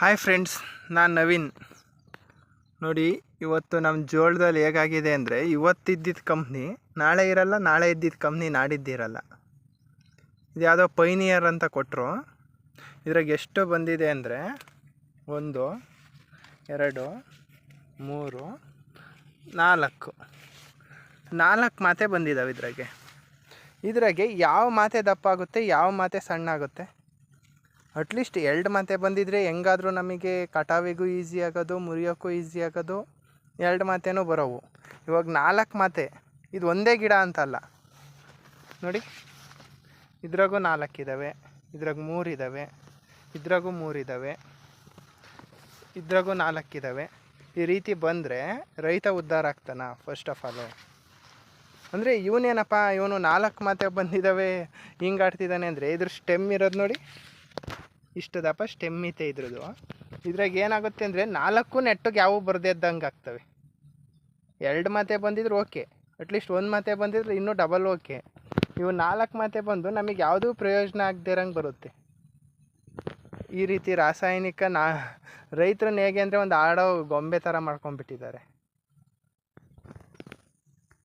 Hi friends ನಾನು ನವೀನ್. ನೋಡಿ, ಇವತ್ತು ನಮ್ಮ ಜೋಳದಲ್ಲಿ ಹೇಗಾಗಿದೆ ಅಂದರೆ ಇವತ್ತಿದ್ದಿದ್ದ ಕಂಪ್ನಿ ನಾಳೆ ಇರಲ್ಲ, ನಾಳೆ ಇದ್ದಿದ್ದ ಕಂಪ್ನಿ ನಾಡಿದ್ದಿರಲ್ಲ ಇದು ಯಾವುದೋ ಪೈನಿಯರ್ ಅಂತ ಕೊಟ್ಟರು ಇದ್ರಾಗ ಎಷ್ಟು ಬಂದಿದೆ ಅಂದರೆ, ಒಂದು, ಎರಡು, ಮೂರು, ನಾಲ್ಕು. ನಾಲ್ಕು ಮಾತೆ ಬಂದಿದ್ದಾವೆ ಇದ್ರಾಗೆ. ಇದ್ರಾಗೆ ಯಾವ ಮಾತೆ ದಪ್ಪ ಆಗುತ್ತೆ ಯಾವ ಮಾತೆ ಸಣ್ಣ ಆಗುತ್ತೆ ಅಟ್ಲೀಸ್ಟ್ ಎರಡು ಮಾತೆ ಬಂದಿದ್ರೆ ಹೆಂಗಾದ್ರೂ ನಮಗೆ ಕಟಾವಿಗೂ ಈಸಿ ಆಗೋದು, ಮುರಿಯೋಕ್ಕೂ ಈಸಿ ಆಗೋದು ಎರಡು ಮಾತೇನೂ ಬರೋವು. ಇವಾಗ ನಾಲ್ಕು ಮಾತೆ, ಇದು ಒಂದೇ ಗಿಡ ಅಂತಲ್ಲ. ನೋಡಿ, ಇದ್ರಾಗೂ ನಾಲ್ಕು ಇದ್ದಾವೆ ಇದ್ರಾಗ ಮೂರು ಇದ್ದಾವೆ ಇದ್ರಾಗೂ ಮೂರು ಇದ್ದಾವೆ ಇದ್ರಾಗೂ ನಾಲ್ಕು ಇದ್ದಾವೆ ಈ ರೀತಿ ಬಂದರೆ ರೈತ ಉದ್ಧಾರ ಆಗ್ತಾನ ಫಸ್ಟ್ ಆಫ್ ಆಲ್ ಅಂದರೆ ಇವನೇನಪ್ಪ, ಇವನು ನಾಲ್ಕು ಮಾತೆ ಬಂದಿದ್ದಾವೆ ಹಿಂಗೆ ಆಡ್ತಿದ್ದಾನೆ ಅಂದರೆ ಇದ್ರ ಸ್ಟೆಮ್ ಇರೋದು ನೋಡಿ. ಇಷ್ಟು ದಪ್ಪ ಸ್ಟೆಮ್ ಐತೆ ಇದ್ರದ್ದು. ಇದ್ರಾಗ ಏನಾಗುತ್ತೆ ಅಂದರೆ ನಾಲ್ಕು ನೆಟ್ಟಗೆ ಯಾವ ಬರದೇ ಇದ್ದಂಗೆ ಆಗ್ತವೆ. ಎರಡು ಮಾತೆ ಬಂದಿದ್ರೆ ಓಕೆ ಅಟ್ಲೀಸ್ಟ್ ಒಂದು ಮಾತೆ ಬಂದಿದ್ರೆ ಇನ್ನೂ ಡಬಲ್ ಓಕೆ. ಇವು ನಾಲ್ಕು ಮಾತೆ ಬಂದು ನಮಗೆ ಯಾವುದೂ ಪ್ರಯೋಜನ ಆಗದಿರಂಗೆ ಬರುತ್ತೆ. ಈ ರೀತಿ ರಾಸಾಯನಿಕ ನಾ ರೈತರನ್ನ ಹೇಗೆ ಅಂದರೆ ಒಂದು ಆಡೋ ಗೊಂಬೆ ಥರ ಮಾಡ್ಕೊಂಡ್ಬಿಟ್ಟಿದ್ದಾರೆ.